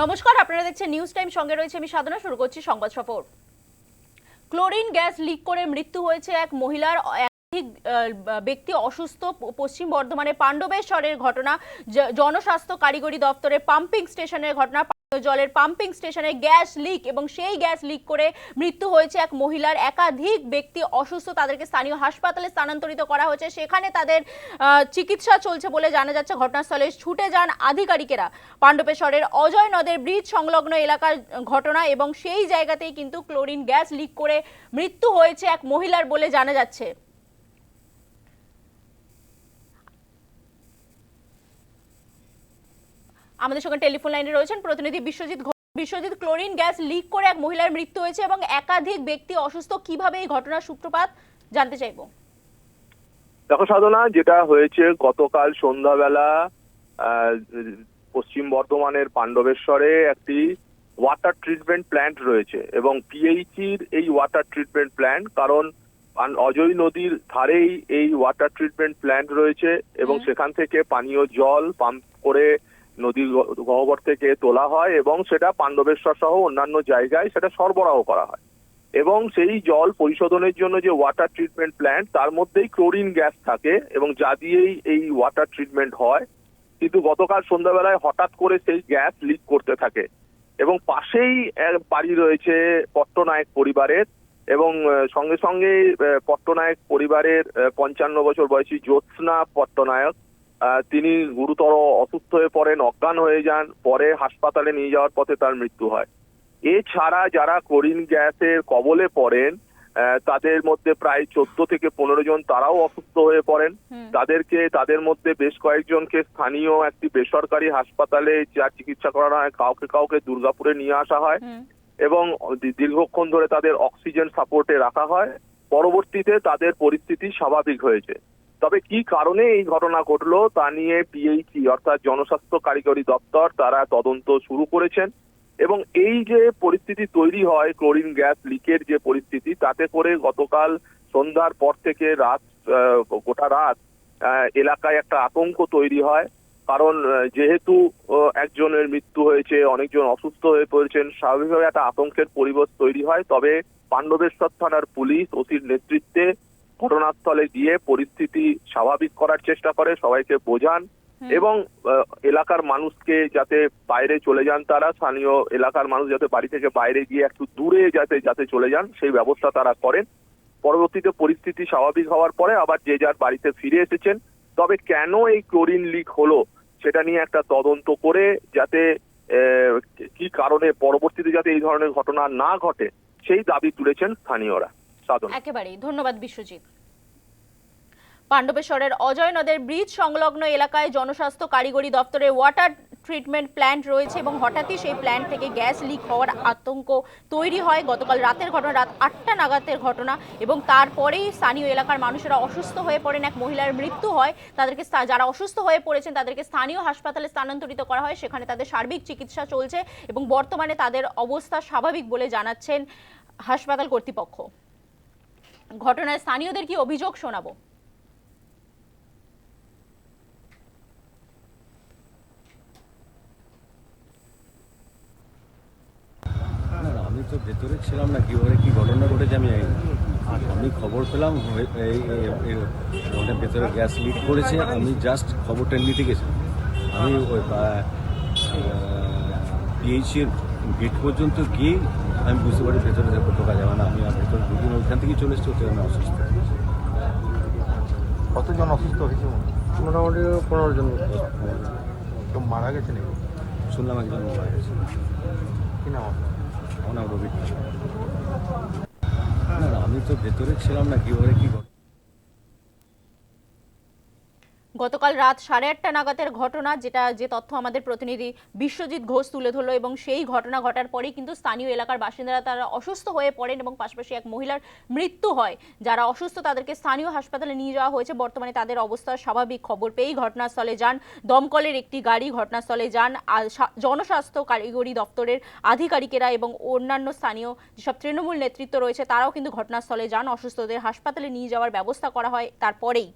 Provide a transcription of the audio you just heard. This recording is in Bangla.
নমস্কার, আপনারা দেখছেন নিউজ টাইম সঙ্গে রয়েছে আমি সাধনা, শুরু করছি সংবাদ সফর। ক্লোরিন গ্যাস লিক করে মৃত্যু হয়েছে এক মহিলার ব্যক্তি অসুস্থ পশ্চিম বর্ধমানে পাণ্ডবেশ্বরের ঘটনা জনস্বাস্থ্য কারিগরি দপ্তরের পাম্পিং স্টেশনের ঘটনা জলের পাম্পিং স্টেশনে গ্যাস লিক এবং সেই গ্যাস লিক করে মৃত্যু হয়েছে এক মহিলার একাধিক ব্যক্তি অসুস্থ, তাদেরকে স্থানীয় হাসপাতালে স্থানান্তরিত করা হয়েছে। সেখানে তাদের চিকিৎসা চলছে বলে জানা যাচ্ছে। ঘটনাস্থলে ছুটে যান আধিকারিকেরা। পাণ্ডবেশ্বরের অজয় নদের ব্রিজ সংলগ্ন এলাকার ঘটনা এবং সেই জায়গাতেই কিন্তু ক্লোরিন গ্যাস লিক করে মৃত্যু হয়েছে এক মহিলার বলে জানা যাচ্ছে। আমাদের সঙ্গে টেলিফোন লাইনে রয়েছেন প্রতিনিধি Biswajit Biswajit chlorine gas leak করে এক মহিলার মৃত্যু হয়েছে এবং একাধিক ব্যক্তি অসুস্থ। কীভাবে এই ঘটনার সূত্রপাত জানতে চাইব? দেখো সাধনা যেটা হয়েছে গতকাল সন্ধ্যাবেলা পশ্চিম বর্ধমানের পাণ্ডবেশ্বরে একটি ওয়াটার ট্রিটমেন্ট প্ল্যান্ট রয়েছে এবং পিএইচির এই ওয়াটার ট্রিটমেন্ট প্ল্যান্ট কারণ অজয় নদীর ধারেই এই ওয়াটার ট্রিটমেন্ট প্ল্যান্ট রয়েছে এবং সেখান থেকে পানীয় জল পাম্প করে নদীর গহ্বর থেকে তোলা হয় এবং সেটা পাণ্ডবেশ্বর সহ অন্যান্য জায়গায় সেটা সরবরাহ করা হয়। এবং সেই জল পরিশোধনের জন্য যে ওয়াটার ট্রিটমেন্ট প্ল্যান্ট তার মধ্যেই ক্লোরিন গ্যাস থাকে এবং যা দিয়েই এই ওয়াটার ট্রিটমেন্ট হয়। কিন্তু গতকাল সন্ধ্যাবেলায় হঠাৎ করে সেই গ্যাস লিক করতে থাকে। এবং পাশেই বাড়ি রয়েছে পট্টনায়ক পরিবারের এবং সঙ্গে সঙ্গে পট্টনায়ক পরিবারের পঞ্চান্ন বছর বয়সী জ্যোৎস্না পট্টনায়ক। তিনি গুরুতর অসুস্থ হয়ে পড়েন অজ্ঞান হয়ে যান পরে হাসপাতালে নিয়ে যাওয়ার পথে তার মৃত্যু হয়। এছাড়া যারা করিন গ্যাসের কবলে পড়েন তাদের মধ্যে প্রায় চোদ্দ থেকে পনেরো জন তারাও অসুস্থ হয়ে পড়েন। তাদেরকে তাদের মধ্যে বেশ কয়েকজনকে স্থানীয় একটি বেসরকারি হাসপাতালে যা চিকিৎসা করানো হয় কাউকে কাউকে দুর্গাপুরে নিয়ে আসা হয় এবং দীর্ঘক্ষণ ধরে তাদের অক্সিজেন সাপোর্টে রাখা হয়। পরবর্তীতে তাদের পরিস্থিতি স্বাভাবিক হয়েছে। তবে কি কারণে এই ঘটনা ঘটলো তা নিয়ে পিএইচি অর্থাৎ জনস্বাস্থ্য কারিগরি দপ্তর, তারা তদন্ত শুরু করেছেন এবং এই যে পরিস্থিতি তৈরি হয়, ক্লোরিন গ্যাস লিকের যে পরিস্থিতি, তাতে করে গতকাল সন্ধ্যার পর থেকে রাত গোটা রাত এলাকায় একটা আতঙ্ক তৈরি হয়। কারণ যেহেতু একজনের মৃত্যু হয়েছে, অনেকজন অসুস্থ হয়ে পড়েছেন, স্বাভাবিকভাবে একটা আতঙ্কের পরিবেশ তৈরি হয়। তবে পাণ্ডবেশ্বর থানার পুলিশ ওসির নেতৃত্বে ঘটনাস্থলে গিয়ে পরিস্থিতি স্বাভাবিক করার চেষ্টা করে সবাইকে বোঝান এবং এলাকার মানুষকে যাতে বাইরে চলে যান তারা স্থানীয় এলাকার মানুষ যাতে বাড়ি থেকে বাইরে গিয়ে একটু দূরে যাতে যাতে চলে যান সেই ব্যবস্থা তারা করেন। পরবর্তীতে পরিস্থিতি স্বাভাবিক হওয়ার পরে আবার যে যার বাড়িতে ফিরে এসেছেন। তবে কেন এই ক্লোরিন লিক হলো সেটা নিয়ে একটা তদন্ত করে যাতে আহ, কি কারণে পরবর্তীতে যাতে এই ধরনের ঘটনা না ঘটে সেই দাবি তুলেছেন স্থানীয়রা। সাধন। একেবারেই, ধন্যবাদ বিশ্বজিৎ। পাণ্ডবেশ্বরের অজয় নদের ব্রিজ সংলগ্ন এলাকায় জনস্বাস্থ্য কারিগরি দপ্তরের ওয়াটার ট্রিটমেন্ট প্ল্যান্ট রয়েছে এবং হঠাৎই সেই প্ল্যান্ট থেকে গ্যাস লিক হওয়ার আতঙ্ক তৈরি হয়। গতকাল রাতের ঘটনা, রাত আটটা নাগাদের ঘটনা এবং তারপরেই স্থানীয় এলাকার মানুষেরা অসুস্থ হয়ে পড়েন। এক মহিলার মৃত্যু হয়। তাদেরকে যারা অসুস্থ হয়ে পড়েছেন, তাদেরকে স্থানীয় হাসপাতালে স্থানান্তরিত করা হয়। সেখানে তাদের সার্বিক চিকিৎসা চলছে এবং বর্তমানে তাদের অবস্থা স্বাভাবিক বলে জানাচ্ছেন হাসপাতাল কর্তৃপক্ষ। ঘটনায় স্থানীয়দের কি অভিযোগ শোনাবো? আমি তো ভেতরে ছিলাম না কীভাবে কি ঘটনা ঘটেছে আমি আর আমি খবর পেলাম এই ভেতরে গ্যাস লিক করেছে, আমি জাস্ট খবরটা নিতে গেছি। আমি ওই গেট পর্যন্ত গিয়ে আমি বুঝতে পারি ভেতরে দেখো ঢোকা যাবে না আমি আর ভেতরে ঢুকিনি ওইখান থেকে চলে এসেছি ওতে আমি অসুস্থ। কতজন অসুস্থ হয়েছে মোটামুটি পনেরো জন কেউ মারা গেছে নাকি? শুনলাম একজন মারা গেছে। কি নাম? আমার নাম রবি। না না, আমি তো ভেতরে ছিলাম না কীভাবে কী ঘটনা? গতকাল রাত সাড়ে আটটা নাগাদের ঘটনা, যেটা যে তথ্য আমাদের প্রতিনিধি বিশ্বজিৎ ঘোষ তুলে ধরলো এবং সেই ঘটনা ঘটার পরেই কিন্তু স্থানীয় এলাকার বাসিন্দারা তারা অসুস্থ হয়ে পড়েন এবং পাশাপাশি এক মহিলার মৃত্যু হয়। যারা অসুস্থ তাদেরকে স্থানীয় হাসপাতালে নিয়ে যাওয়া হয়েছে। বর্তমানে তাদের অবস্থা স্বাভাবিক। খবর পেয়েই ঘটনাস্থলে যান। দমকলের একটি গাড়ি ঘটনাস্থলে যান। জনস্বাস্থ্য কারিগরি দপ্তরের আধিকারিকেরা এবং অন্যান্য স্থানীয় যেসব তৃণমূল নেতৃত্ব রয়েছে, তারাও কিন্তু ঘটনাস্থলে যান। অসুস্থদের হাসপাতালে নিয়ে যাওয়ার ব্যবস্থা করা হয় তারপরেই।